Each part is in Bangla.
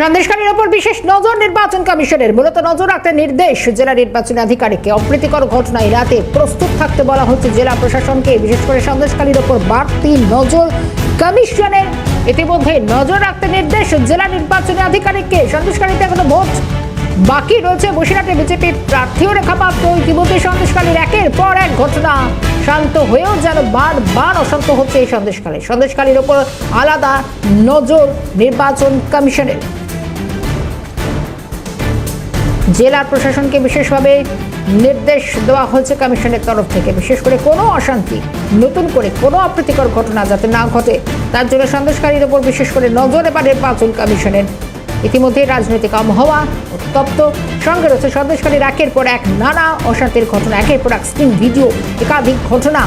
সন্দেশকারীর ওপর বিশেষ নজর নির্বাচন কমিশনের। মূলত নজর রাখতে নির্দেশ জেলা নির্বাচন আধিকারিককে। অপ্রীতিকর ঘটনা এড়াতে প্রস্তুত থাকতে বলা হচ্ছে জেলা প্রশাসনকে। বিশেষ করে সন্দেশকারীর ওপর বাড়তি নজর কমিশনের। ইতিমধ্যে নজর রাখতে নির্দেশ জেলা নির্বাচনী আধিকারিককে। সন্দেশকারীতে এখনও ভোট বাকি রয়েছে। বসিরহাটে বিজেপির প্রার্থীও রেখাপাত্র ইতিমধ্যে সন্দেশকালীর একের পর এক ঘটনা শান্ত হয়েও যেন বারবার অশান্ত হচ্ছে এই সন্দেশকালী সন্দেশকালীর ওপর আলাদা নজর নির্বাচন কমিশনের। জেলা প্রশাসনকে বিশেষভাবে নির্দেশ দেওয়া হয়েছে কমিশনের তরফ থেকে। বিশেষ করে কোনো অশান্তি, নতুন করে কোনো অপ্রীতিকর ঘটনা যাতে না ঘটে, তার জন্য সন্দেশকারীর ওপর বিশেষ করে নজর এবার নির্বাচন কমিশনের। ইতিমধ্যে রাজনৈতিক আবহাওয়া উত্তপ্ত, সঙ্গে রয়েছে সন্দেশকারীর একের পর এক নানা অশান্তির ঘটনা, একের পর এক স্ক্রিন ভিডিও, একাধিক ঘটনা।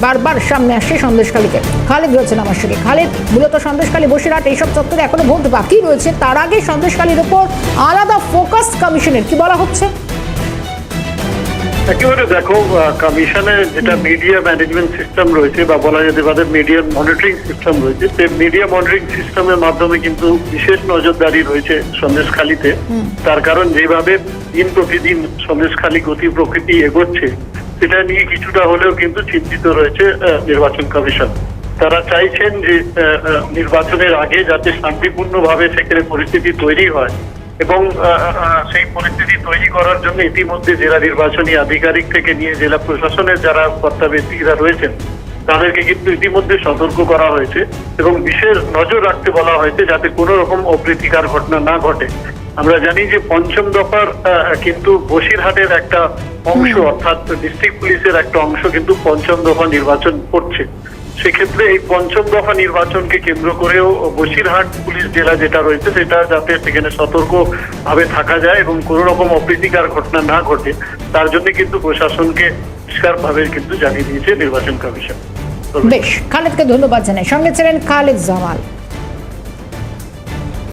বারবার সামনে আসছে সন্দেশকালীতে খালেদ রয়েছেন আমার সঙ্গে। খালেদ মূলত সন্দেশকালী বসিরহাট এইসব চত্বরে এখনও ভোট বাকি রয়েছে তার আগে সন্দেশকালীর ওপর আলাদা ফোকাস কমিশনের কি বলা হচ্ছে? একেবারে দেখো আহ, কমিশনের যেটা মিডিয়া ম্যানেজমেন্ট সিস্টেম রয়েছে বা বলা যেতে পারে মিডিয়া মনিটরিং সিস্টেম রয়েছে সেই মিডিয়া মনিটরিং সিস্টেমের মাধ্যমে কিন্তু বিশেষ নজরদারি রয়েছে সন্দেশখালিতে। তার কারণ যেভাবে দিন প্রতিদিন সন্দেশখালি গতি প্রকৃতি এগোচ্ছে সেটা নিয়ে কিছুটা হলেও কিন্তু চিন্তিত রয়েছে নির্বাচন কমিশন। তারা চাইছেন যে নির্বাচনের আগে যাতে শান্তিপূর্ণভাবে সেখানে পরিস্থিতি তৈরি হয় এবং সেই পরিস্থিতি তৈরি করার জন্য ইতিমধ্যে জেলা নির্বাচনী আধিকারিক থেকে নিয়ে জেলা প্রশাসনের যারা কর্তা ব্যক্তিরা রয়েছেন, তাদেরকে কিন্তু ইতিমধ্যে সতর্ক করা হয়েছে এবং বিশেষ নজর রাখতে বলা হয়েছে যাতে কোনো রকম অপ্রীতিকার ঘটনা না ঘটে। আমরা জানি যে পঞ্চম দফার কিন্তু বসিরহাটের একটা অংশ অর্থাৎ ডিস্ট্রিক্ট পুলিশের একটা অংশ কিন্তু পঞ্চম দফা নির্বাচন করছে। সেক্ষেত্রে এই পঞ্চম দফা নির্বাচনকে কেন্দ্র করেও বসিরহাট পুলিশ জেলা যেটা রয়েছে সেটা যাতে সেখানে সতর্ক ভাবে থাকা যায় এবং কোনো রকম অপ্রীতিকার ঘটনা না ঘটে তার জন্য কিন্তু প্রশাসনকে ভাবে কিন্তু জানিয়ে দিয়েছে নির্বাচন কমিশন। বেশ খালেদকে ধন্যবাদ জানাই। সঙ্গে ছিলেন খালেদ জামাল।